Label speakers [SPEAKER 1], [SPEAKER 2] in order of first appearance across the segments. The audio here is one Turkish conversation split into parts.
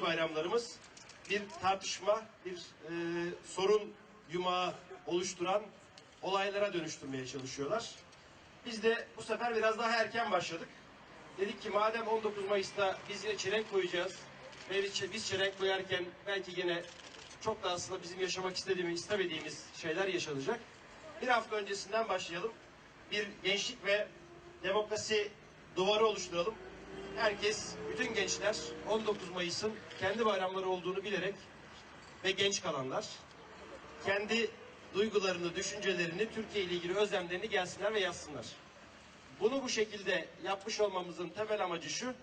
[SPEAKER 1] bayramlarımız bir tartışma, bir e, sorun yumağı oluşturan olaylara dönüştürmeye çalışıyorlar. Biz de bu sefer biraz daha erken başladık. Dedik ki madem 19 Mayıs'ta biz yine çelenk koyacağız ve biz çelenk koyarken belki yine çok da aslında bizim yaşamak istediğimiz, istemediğimiz şeyler yaşanacak. Bir hafta öncesinden başlayalım. Bir gençlik ve demokrasi duvarı oluşturalım. Herkes, bütün gençler 19 Mayıs'ın kendi bayramları olduğunu bilerek ve genç kalanlar kendi duygularını, düşüncelerini, Türkiye ile ilgili özlemlerini gelsinler ve yazsınlar. Bunu bu şekilde yapmış olmamızın temel amacı şu.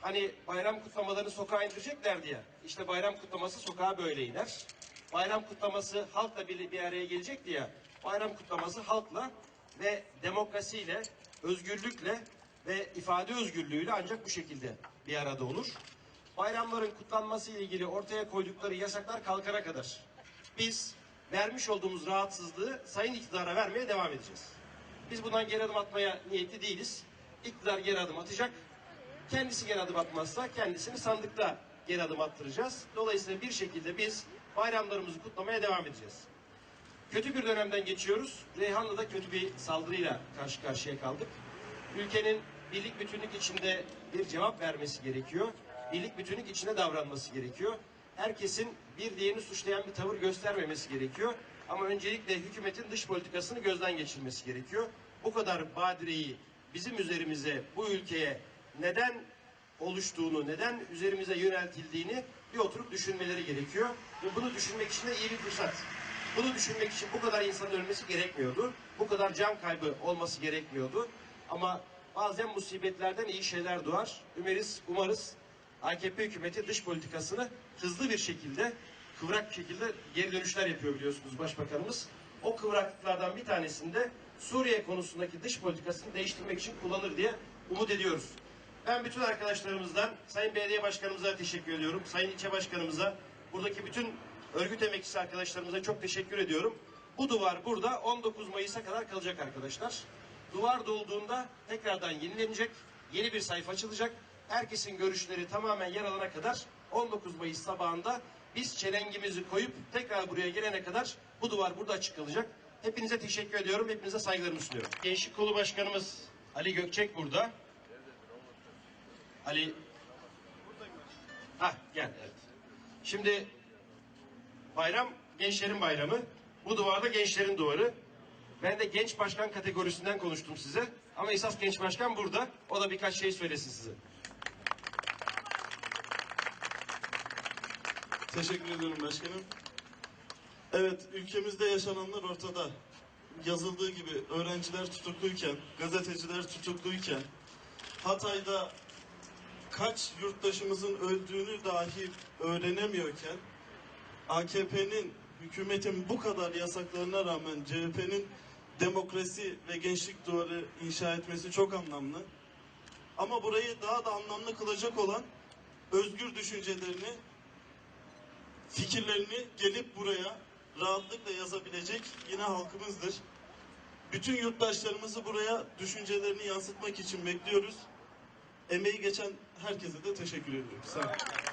[SPEAKER 1] Hani bayram kutlamalarını sokağa indireceklerdi ya. İşte bayram kutlaması sokağa böyle iner. Bayram kutlaması halkla bir, bir araya gelecekti ya. Bayram kutlaması halkla ve demokrasiyle, özgürlükle ve ifade özgürlüğüyle ancak bu şekilde bir arada olur. Bayramların kutlanması ile ilgili ortaya koydukları yasaklar kalkana kadar biz vermiş olduğumuz rahatsızlığı sayın iktidara vermeye devam edeceğiz. Biz bundan geri adım atmaya niyetli değiliz. İktidar geri adım atacak. Kendisi geri adım atmazsa kendisini sandıkta geri adım attıracağız. Dolayısıyla bir şekilde biz bayramlarımızı kutlamaya devam edeceğiz. Kötü bir dönemden geçiyoruz. Reyhanlı'da kötü bir saldırıyla karşı karşıya kaldık. Ülkenin birlik bütünlük içinde bir cevap vermesi gerekiyor. Birlik bütünlük içinde davranması gerekiyor. Herkesin bir diğerini suçlayan bir tavır göstermemesi gerekiyor. Ama öncelikle hükümetin dış politikasını gözden geçirmesi gerekiyor. Bu kadar badireyi bizim üzerimize, bu ülkeye neden oluştuğunu, neden üzerimize yöneltildiğini bir oturup düşünmeleri gerekiyor. Ve bunu düşünmek için de iyi bir fırsat. Bunu düşünmek için bu kadar insanın ölmesi gerekmiyordu. Bu kadar can kaybı olması gerekmiyordu. Ama bazen musibetlerden iyi şeyler doğar. Ümeriz, umarız AKP hükümeti dış politikasını hızlı bir şekilde, kıvrak şekilde geri dönüşler yapıyor biliyorsunuz Başbakanımız. O kıvraklıklardan bir tanesinde Suriye konusundaki dış politikasını değiştirmek için kullanır diye umut ediyoruz. Ben bütün arkadaşlarımızdan, Sayın Belediye Başkanımıza teşekkür ediyorum. Sayın İlçe Başkanımıza, buradaki bütün örgüt emekçisi arkadaşlarımıza çok teşekkür ediyorum. Bu duvar burada 19 Mayıs'a kadar kalacak arkadaşlar. Duvar dolduğunda tekrardan yenilenecek, yeni bir sayfa açılacak. Herkesin görüşleri tamamen yer alana kadar 19 Mayıs sabahında biz çelengimizi koyup tekrar buraya gelene kadar bu duvar burada açık kalacak. Hepinize teşekkür ediyorum, hepinize saygılarımı sunuyorum. Gençlik Kolu Başkanımız Ali Gökçek burada. Ali Ha gel evet. Şimdi bayram gençlerin bayramı. Bu duvarda gençlerin duvarı. Ben de genç başkan kategorisinden konuştum size. Ama esas genç başkan burada. O da birkaç şey söylesin size.
[SPEAKER 2] Teşekkür ediyorum başkanım. Evet, ülkemizde yaşananlar ortada. Yazıldığı gibi öğrenciler tutukluyken, gazeteciler tutukluyken, Hatay'da kaç yurttaşımızın öldüğünü dahi öğrenemiyorken, AKP'nin, hükümetin bu kadar yasaklarına rağmen CHP'nin demokrasi ve gençlik duvarı inşa etmesi çok anlamlı. Ama burayı daha da anlamlı kılacak olan özgür düşüncelerini fikirlerini gelip buraya rahatlıkla yazabilecek yine halkımızdır. Bütün yurttaşlarımızı buraya düşüncelerini yansıtmak için bekliyoruz. Emeği geçen herkese de teşekkür ediyorum. Sağ olun.